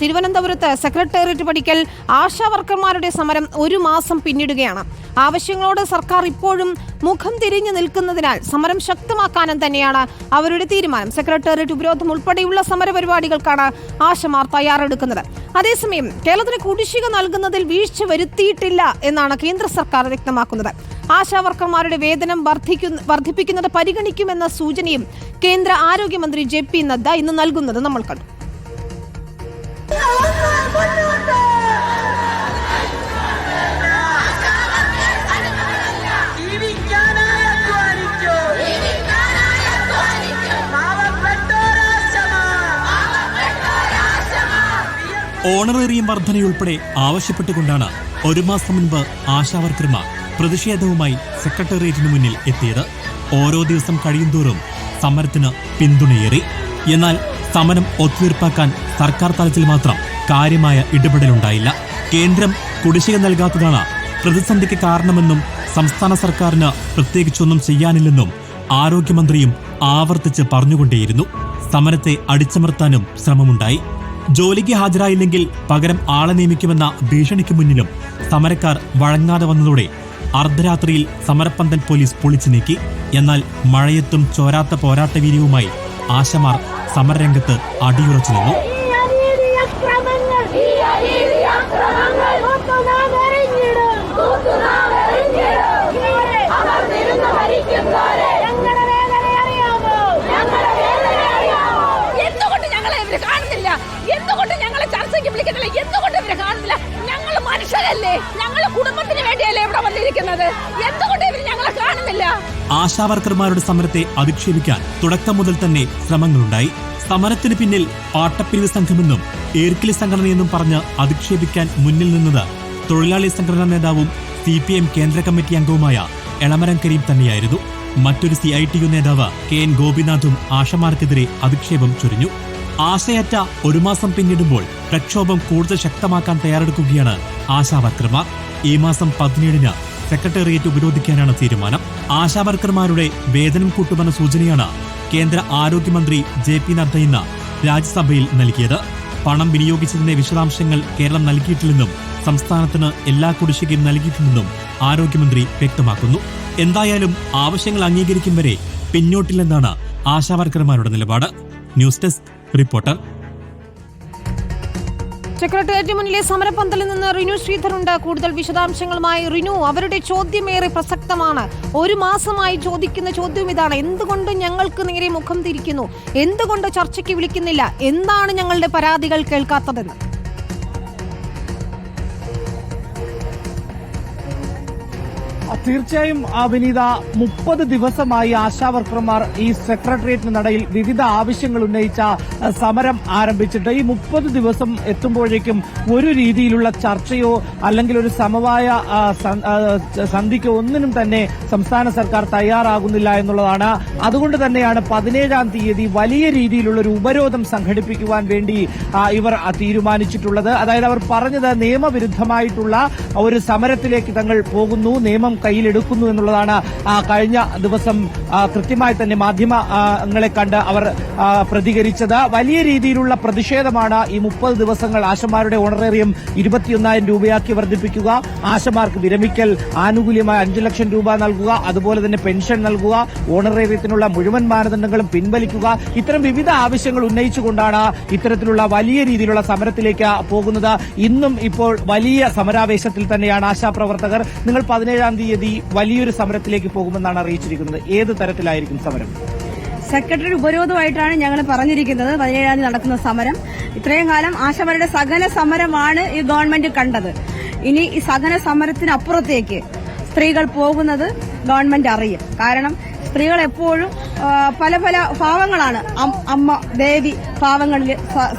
തിരുവനന്തപുരത്ത് സെക്രട്ടേറിയറ്റ് പഠിക്കൽ ആശാ വർക്കർമാരുടെ സമരം ഒരു മാസം പിന്നിടുകയാണ്. ആവശ്യങ്ങളോട് സർക്കാർ ഇപ്പോഴും മുഖം തിരിഞ്ഞു നിൽക്കുന്നതിനാൽ സമരം ശക്തമാക്കാനും തന്നെയാണ് അവരുടെ തീരുമാനം. സെക്രട്ടേറിയറ്റ് ഉപരോധം ഉൾപ്പെടെയുള്ള സമരപരിപാടികൾക്കാണ് ആശമാർ തയ്യാറെടുക്കുന്നത്. അതേസമയം കേരളത്തിന് കുടിശ്ശിക നൽകുന്നതിൽ വീഴ്ച വരുത്തിയിട്ടില്ല എന്നാണ് കേന്ദ്ര സർക്കാർ വ്യക്തമാക്കുന്നത്. ആശാ വർക്കർമാരുടെ വേതനം വർദ്ധിക്കുന്ന വർദ്ധിപ്പിക്കുന്നത് പരിഗണിക്കുമെന്ന സൂചനയും കേന്ദ്ര ആരോഗ്യമന്ത്രി ജെ പി നദ്ദ ഇന്ന് നൽകുന്നത് നമ്മൾ കണ്ടു. ഓണറേറിയം വർധനയുൾപ്പെടെ ആവശ്യപ്പെട്ടുകൊണ്ടാണ് ഒരു മാസം മുൻപ് ആശാവർക്കർമാർ പ്രതിഷേധവുമായി സെക്രട്ടേറിയറ്റിന് മുന്നിൽ എത്തിയത്. ഓരോ ദിവസം കഴിയുന്തോറും സമരത്തിന് പിന്തുണയേറി. എന്നാൽ സമരം ഒത്തുതീർപ്പാക്കാൻ സർക്കാർ തലത്തിൽ മാത്രം കാര്യമായ ഇടപെടലുണ്ടായില്ല. കേന്ദ്രം കുടിശ്ശിക നൽകാത്തതാണ് പ്രതിസന്ധിക്ക് കാരണമെന്നും സംസ്ഥാന സർക്കാരിന് പ്രത്യേകിച്ചൊന്നും ചെയ്യാനില്ലെന്നും ആരോഗ്യമന്ത്രിയും ആവർത്തിച്ച് പറഞ്ഞുകൊണ്ടേയിരുന്നു. സമരത്തെ അടിച്ചമർത്താനും ശ്രമമുണ്ടായി. ജോലിക്ക് ഹാജരായില്ലെങ്കിൽ പകരം ആളെ നിയമിക്കുമെന്ന ഭീഷണിക്ക് മുന്നിലും സമരക്കാർ വഴങ്ങാതെ വന്നതോടെ അർദ്ധരാത്രിയിൽ സമരപ്പന്തൽ പോലീസ് പൊളിച്ചു നീക്കി. എന്നാൽ മഴയത്തും ചോരാത്ത പോരാട്ടവീര്യവുമായി ആശമാർ സമരരംഗത്ത് അടിയുറച്ചു നിന്നു ഈ അനീതി അക്രമങ്ങൾ ഈ അനീതി അക്രമങ്ങൾ കൂത്തുനാം എറിഞ്ഞിടും കൂത്തുനാം എറിഞ്ഞിടും ഇവരെ അമർന്നിരുന്ന് ഭരിക്കുന്നവരെ ഞങ്ങളുടെ വേദന അറിയാമോ ഞങ്ങളുടെ വേദന അറിയാമോ എന്തുകൊണ്ട് ഞങ്ങളെ ഇവർ കാണുന്നില്ല എന്തുകൊണ്ട് ഞങ്ങളെ ചർച്ചയ്ക്ക് വിളിക്കുന്നില്ല എന്തുകൊണ്ട് ഇവർ കാണുന്നില്ല ഞങ്ങൾ മനുഷ്യരല്ലേ ഞങ്ങൾ വേണ്ടിയല്ലേ വന്നിരിക്കുന്നത്? ആശാവർക്കർമാരുടെ സമരത്തെ അധിക്ഷേപിക്കാൻ തുടക്കം മുതൽ തന്നെ ശ്രമങ്ങളുണ്ടായി. സമരത്തിന് പിന്നിൽ പാട്ടപ്പിരിവ് സംഘമെന്നും ഏർക്കിലി സംഘടനയെന്നും പറഞ്ഞ് അധിക്ഷേപിക്കാൻ മുന്നിൽ നിന്നത് തൊഴിലാളി സംഘടനാ നേതാവും സി പി എം കേന്ദ്ര കമ്മിറ്റി അംഗവുമായ എളമരം കരീം തന്നെയായിരുന്നു. മറ്റൊരു സി ഐ ടി യു നേതാവ് കെ എൻ ഗോപിനാഥും ആശമാർക്കെതിരെ അധിക്ഷേപം ചൊരിഞ്ഞു. ആശയറ്റ ഒരു മാസം പിന്നിടുമ്പോൾ പ്രക്ഷോഭം കൂടുതൽ ശക്തമാക്കാൻ തയ്യാറെടുക്കുകയാണ് ആശാവർക്കർമാർ. ഈ മാസം പതിനേഴിന് സെക്രട്ടേറിയറ്റ് ഉപരോധിക്കാനാണ് തീരുമാനം. ആശാവർക്കർമാരുടെ വേതനം കൂട്ടുമെന്ന സൂചനയാണ് കേന്ദ്ര ആരോഗ്യമന്ത്രി ജെ പി നദ്ദ ഇന്ന് രാജ്യസഭയിൽ നൽകിയത്. പണം വിനിയോഗിച്ചതിന്റെ വിശദാംശങ്ങൾ കേരളം നൽകിയിട്ടില്ലെന്നും സംസ്ഥാനത്തിന് എല്ലാ കുടിശ്ശികയും നൽകിയിട്ടുണ്ടെന്നും ആരോഗ്യമന്ത്രി വ്യക്തമാക്കുന്നു. എന്തായാലും ആവശ്യങ്ങൾ അംഗീകരിക്കും വരെ പിന്നോട്ടില്ലെന്നാണ് ആശാവർക്കർമാരുടെ നിലപാട്. ന്യൂസ് ഡെസ്ക് റിപ്പോർട്ടർ സെക്രട്ടേറിയറ്റ് മുന്നിലെ സമരപന്തലിൽ നിന്ന് റിനു ശ്രീധറുണ്ട് കൂടുതൽ വിശദാംശങ്ങളുമായി റിനു. അവരുടെ ചോദ്യമേറെ പ്രസക്തമാണ്. ഒരു മാസമായി ചോദിക്കുന്ന ചോദ്യം ഇതാണ്. എന്തുകൊണ്ട് ഞങ്ങൾക്ക് നേരെ മുഖം തിരിക്കുന്നു? എന്തുകൊണ്ട് ചർച്ചയ്ക്ക് വിളിക്കുന്നില്ല? എന്താണ് ഞങ്ങളുടെ പരാതികൾ കേൾക്കാത്തതെന്ന്? തീർച്ചയായും വിനീത മുപ്പത് ദിവസമായി ആശാവർക്കർമാർ ഈ സെക്രട്ടേറിയറ്റിന് നടയിൽ വിവിധ ആവശ്യങ്ങൾ ഉന്നയിച്ച സമരം ആരംഭിച്ചിട്ട് ഈ മുപ്പത് ദിവസം എത്തുമ്പോഴേക്കും ഒരു രീതിയിലുള്ള ചർച്ചയോ അല്ലെങ്കിൽ ഒരു സമവായ സന്ധിക്കോ ഒന്നിനും തന്നെ സംസ്ഥാന സർക്കാർ തയ്യാറാകുന്നില്ല എന്നുള്ളതാണ്. അതുകൊണ്ട് തന്നെയാണ് പതിനേഴാം തീയതി വലിയ രീതിയിലുള്ള ഒരു ഉപരോധം സംഘടിപ്പിക്കുവാൻ വേണ്ടി ഇവർ തീരുമാനിച്ചിട്ടുള്ളത്. അതായത് അവർ പറഞ്ഞത് നിയമവിരുദ്ധമായിട്ടുള്ള ഒരു സമരത്തിലേക്ക് തങ്ങൾ പോകുന്നു. നിയമം കയ്യിലെടുക്കുന്നു എന്നുള്ളതാണ് കഴിഞ്ഞ ദിവസം കൃത്യമായി തന്നെ മാധ്യമങ്ങളെ കണ്ട് അവർ പ്രതികരിച്ചത്. വലിയ രീതിയിലുള്ള പ്രതിഷേധമാണ് ഈ മുപ്പത് ദിവസങ്ങൾ ആശമാരുടെ ഓണറേറിയം ഇരുപത്തിയൊന്നായിരം രൂപയാക്കി വർദ്ധിപ്പിക്കുക. ആശമാർക്ക് വിരമിക്കൽ ആനുകൂല്യമായി അഞ്ചു ലക്ഷം രൂപ നൽകുക. അതുപോലെ തന്നെ പെൻഷൻ നൽകുക. ഓണറേറിയത്തിനുള്ള മുഴുവൻ മാനദണ്ഡങ്ങളും പിൻവലിക്കുക. ഇത്തരം വിവിധ ആവശ്യങ്ങൾ ഉന്നയിച്ചുകൊണ്ടാണ് ഇത്തരത്തിലുള്ള വലിയ രീതിയിലുള്ള സമരത്തിലേക്ക് പോകുന്നത്. ഇന്നും ഇപ്പോൾ വലിയ സമരാവേശത്തിൽ തന്നെയാണ് ആശാപ്രവർത്തകർ നിങ്ങൾ പതിനേഴാം തീയതി വലിയൊരു സമരത്തിലേക്ക് പോകുമെന്നാണ് അറിയിച്ചിരിക്കുന്നത്. ഏത് തരത്തിലായിരിക്കും സമരം? സെക്രട്ടറി ഉപരോധമായിട്ടാണ് ഞങ്ങൾ പറഞ്ഞിരിക്കുന്നത്. പതിനേഴാം തീയതി നടക്കുന്ന സമരം. ഇത്രയും കാലം ആശമരുടെ സകല സമരമാണ് ഈ ഗവൺമെന്റ് കണ്ടത്. ഇനി ഈ സകല സമരത്തിനപ്പുറത്തേക്ക് സ്ത്രീകൾ പോകുന്നത് ഗവൺമെന്റ് അറിയും. കാരണം സ്ത്രീകൾ എപ്പോഴും പല പല ഭാവങ്ങളാണ്. അമ്മ ദേവി ഭാവങ്ങളിൽ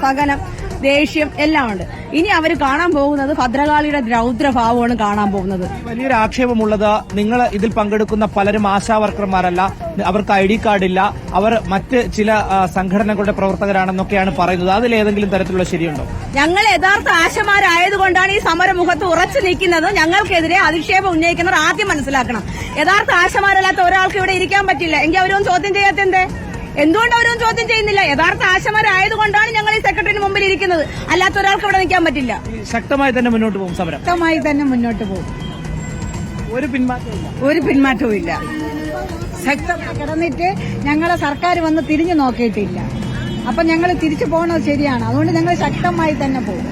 സഹനം ദേഷ്യം എല്ലാം ഉണ്ട്. ഇനി അവർ കാണാൻ പോകുന്നത് ഭദ്രകാളിയുടെ രൗദ്രഭാവമാണ് കാണാൻ പോകുന്നത്. വലിയൊരു ആക്ഷേപമുള്ളത് നിങ്ങൾ ഇതിൽ പങ്കെടുക്കുന്ന പലരും ആശാവർക്കർമാരല്ല അവർക്ക് ഐ ഡി കാർഡില്ല അവർ മറ്റ് ചില സംഘടനകളുടെ പ്രവർത്തകരാണെന്നൊക്കെയാണ് പറയുന്നത്. അതിൽ ഏതെങ്കിലും തരത്തിലുള്ള ശരിയുണ്ടോ? ഞങ്ങൾ യഥാർത്ഥ ആശമാരായതുകൊണ്ടാണ് ഈ സമരമുഖത്ത് ഉറച്ചു നിൽക്കുന്നത്. ഞങ്ങൾക്കെതിരെ അധിക്ഷേപം ഉന്നയിക്കുന്നവർ ആദ്യം മനസ്സിലാക്കണം. യഥാർത്ഥ ആശമാരല്ലാത്ത ഒരാൾക്ക് ഇവിടെ ഇരിക്കാൻ പറ്റില്ല. എങ്കിൽ അവരൊന്നും ചോദ്യം ചെയ്യാത്തെന്തേ എന്തുകൊണ്ട് അവരൊന്നും ചോദ്യം ചെയ്യുന്നില്ല? യഥാർത്ഥ ആശമാരായതുകൊണ്ടാണ് ഞങ്ങൾ ഈ സെക്രട്ടറിന് മുമ്പിൽ ഇരിക്കുന്നത്. അല്ലാത്ത ഒരാൾക്ക് ഇവിടെ നിൽക്കാൻ പറ്റില്ല. ശക്തമായി തന്നെ മുന്നോട്ട് പോകും സമരം. ശക്തമായി തന്നെ മുന്നോട്ട് പോകും. ഒരു പിന്മാറ്റമില്ല ഒരു പിന്മാറ്റവും ഇല്ല ശക്തമായി കിടന്നിട്ട് ഞങ്ങളെ സർക്കാർ വന്ന് തിരിഞ്ഞു നോക്കിയിട്ടില്ല. അപ്പൊ ഞങ്ങൾ തിരിച്ചു പോകണത് ശരിയാണ്. അതുകൊണ്ട് ഞങ്ങൾ ശക്തമായി തന്നെ പോകും.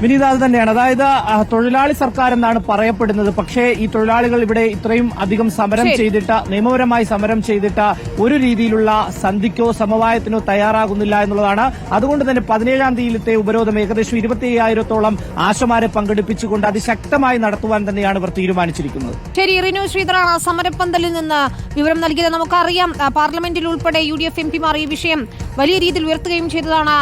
വിനീത അത് തന്നെയാണ്. അതായത് തൊഴിലാളി സർക്കാർ എന്നാണ് പറയപ്പെടുന്നത്. പക്ഷേ ഈ തൊഴിലാളികൾ ഇവിടെ ഇത്രയും അധികം സമരം ചെയ്തിട്ട് നിയമപരമായി സമരം ചെയ്തിട്ട് ഒരു രീതിയിലുള്ള സന്ധിക്കോ സമവായത്തിനോ തയ്യാറാകുന്നില്ല എന്നുള്ളതാണ്. അതുകൊണ്ട് തന്നെ പതിനേഴാം തീയതിയിലത്തെ ഉപരോധം ഏകദേശം ഇരുപത്തി അയ്യായിരത്തോളം ആശമാരെ പങ്കെടുപ്പിച്ചുകൊണ്ട് അതിശക്തമായി നടത്തുവാൻ തന്നെയാണ് ഇവർ തീരുമാനിച്ചിരിക്കുന്നത്. ശരി റിനു ശ്രീധറാണ് സമരപ്പന്തലിൽ നിന്ന് വിവരം നൽകിയത്. നമുക്കറിയാം പാർലമെന്റിൽ ഉൾപ്പെടെ യു ഡി എഫ് എം പിമാർ ഈ വിഷയം വലിയ രീതിയിൽ ഉയർത്തുകയും ചെയ്തതാണ്.